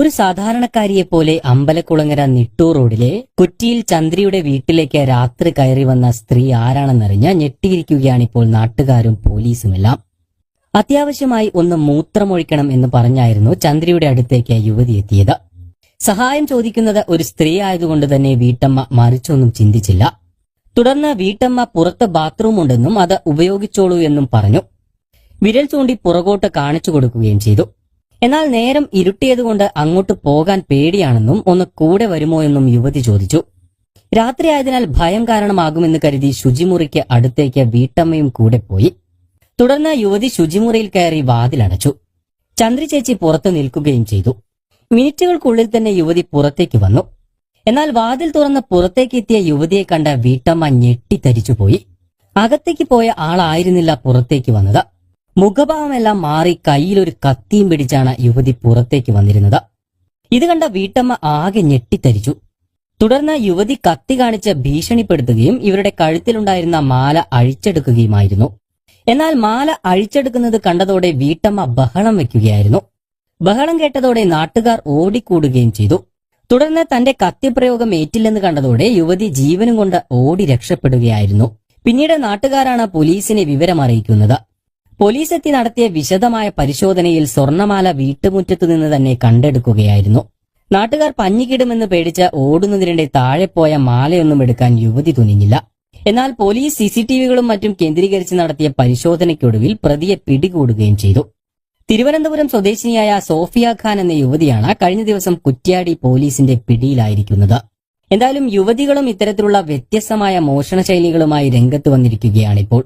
ഒരു സാധാരണക്കാരിയെ പോലെ അമ്പലക്കുളങ്ങര നിട്ടൂർ റോഡിലെ കുറ്റിയിൽ ചന്ദ്രിയുടെ വീട്ടിലേക്ക് രാത്രി കയറി വന്ന സ്ത്രീ ആരാണെന്നറിഞ്ഞ് ഞെട്ടിയിരിക്കുകയാണിപ്പോൾ നാട്ടുകാരും പോലീസുമെല്ലാം. അത്യാവശ്യമായി ഒന്ന് മൂത്രമൊഴിക്കണം എന്ന് പറഞ്ഞായിരുന്നു ചന്ദ്രിയുടെ അടുത്തേക്ക് യുവതി എത്തിയത്. സഹായം ചോദിക്കുന്നത് ഒരു സ്ത്രീ ആയതുകൊണ്ട് തന്നെ വീട്ടമ്മ മറിച്ചൊന്നും ചിന്തിച്ചില്ല. തുടർന്ന് വീട്ടമ്മ പുറത്ത് ബാത്റൂം ഉണ്ടെന്നും അത് ഉപയോഗിച്ചോളൂ എന്നും പറഞ്ഞു. വിരൽ ചൂണ്ടി പുറകോട്ട് കാണിച്ചു കൊടുക്കുകയും ചെയ്തു. എന്നാൽ നേരം ഇരുട്ടിയതുകൊണ്ട് അങ്ങോട്ട് പോകാൻ പേടിയാണെന്നും ഒന്ന് കൂടെ വരുമോ എന്നും യുവതി ചോദിച്ചു. രാത്രിയായതിനാൽ ഭയം കാരണമാകുമെന്ന് കരുതി ശുചിമുറിക്ക് അടുത്തേക്ക് വീട്ടമ്മയും കൂടെ പോയി. തുടർന്ന് യുവതി ശുചിമുറിയിൽ കയറി വാതിലടച്ചു ചന്ദ്രി ചേച്ചി പുറത്തു നിൽക്കുകയും ചെയ്തു. മിനിറ്റുകൾക്കുള്ളിൽ തന്നെ യുവതി പുറത്തേക്ക് വന്നു. എന്നാൽ വാതിൽ തുറന്ന് പുറത്തേക്ക് എത്തിയ യുവതിയെ കണ്ട വീട്ടമ്മ ഞെട്ടിത്തരിച്ചുപോയി. അകത്തേക്ക് പോയ ആളായിരുന്നില്ല പുറത്തേക്ക് വന്നത്. മുഖഭാവമെല്ലാം മാറി കയ്യിലൊരു കത്തിയും പിടിച്ചാണ് യുവതി പുറത്തേക്ക് വന്നിരുന്നത്. ഇത് കണ്ട വീട്ടമ്മ ആകെ ഞെട്ടിത്തരിച്ചു. തുടർന്ന് യുവതി കത്തി കാണിച്ച് ഭീഷണിപ്പെടുത്തുകയും ഇവരുടെ കഴുത്തിലുണ്ടായിരുന്ന മാല അഴിച്ചെടുക്കുകയുമായിരുന്നു. എന്നാൽ മാല അഴിച്ചെടുക്കുന്നത് കണ്ടതോടെ വീട്ടമ്മ ബഹളം വെക്കുകയായിരുന്നു. ബഹളം കേട്ടതോടെ നാട്ടുകാർ ഓടിക്കൂടുകയും ചെയ്തു. തുടർന്ന് തന്റെ കത്തിപ്രയോഗം ഏറ്റില്ലെന്ന് കണ്ടതോടെ യുവതി ജീവനും കൊണ്ട് ഓടി രക്ഷപ്പെടുകയായിരുന്നു. പിന്നീട് നാട്ടുകാരാണ് പോലീസിനെ വിവരമറിയിക്കുന്നത്. പോലീസ് എത്തി നടത്തിയ വിശദമായ പരിശോധനയിൽ സ്വർണമാല വീട്ടുമുറ്റത്തു നിന്ന് തന്നെ കണ്ടെടുക്കുകയായിരുന്നു. നാട്ടുകാർ പഞ്ഞിക്കിടുമെന്ന് പേടിച്ച ഓടുന്നതിനിടെ താഴെ പോയ മാലയൊന്നും എടുക്കാൻ യുവതി തുനിഞ്ഞില്ല. എന്നാൽ പോലീസ് സിസിടിവികളും മറ്റും കേന്ദ്രീകരിച്ച് നടത്തിയ പരിശോധനയ്ക്കൊടുവിൽ പ്രതിയെ പിടികൂടുകയും ചെയ്തു. തിരുവനന്തപുരം സ്വദേശിനിയായ സോഫിയ ഖാൻ എന്ന യുവതിയാണ് കഴിഞ്ഞ ദിവസം കുറ്റ്യാടി പോലീസിന്റെ പിടിയിലായിരിക്കുന്നത്. എന്തായാലും യുവതികളും ഇത്തരത്തിലുള്ള വ്യത്യസ്തമായ മോഷണ ശൈലികളുമായി രംഗത്ത് വന്നിരിക്കുകയാണിപ്പോൾ.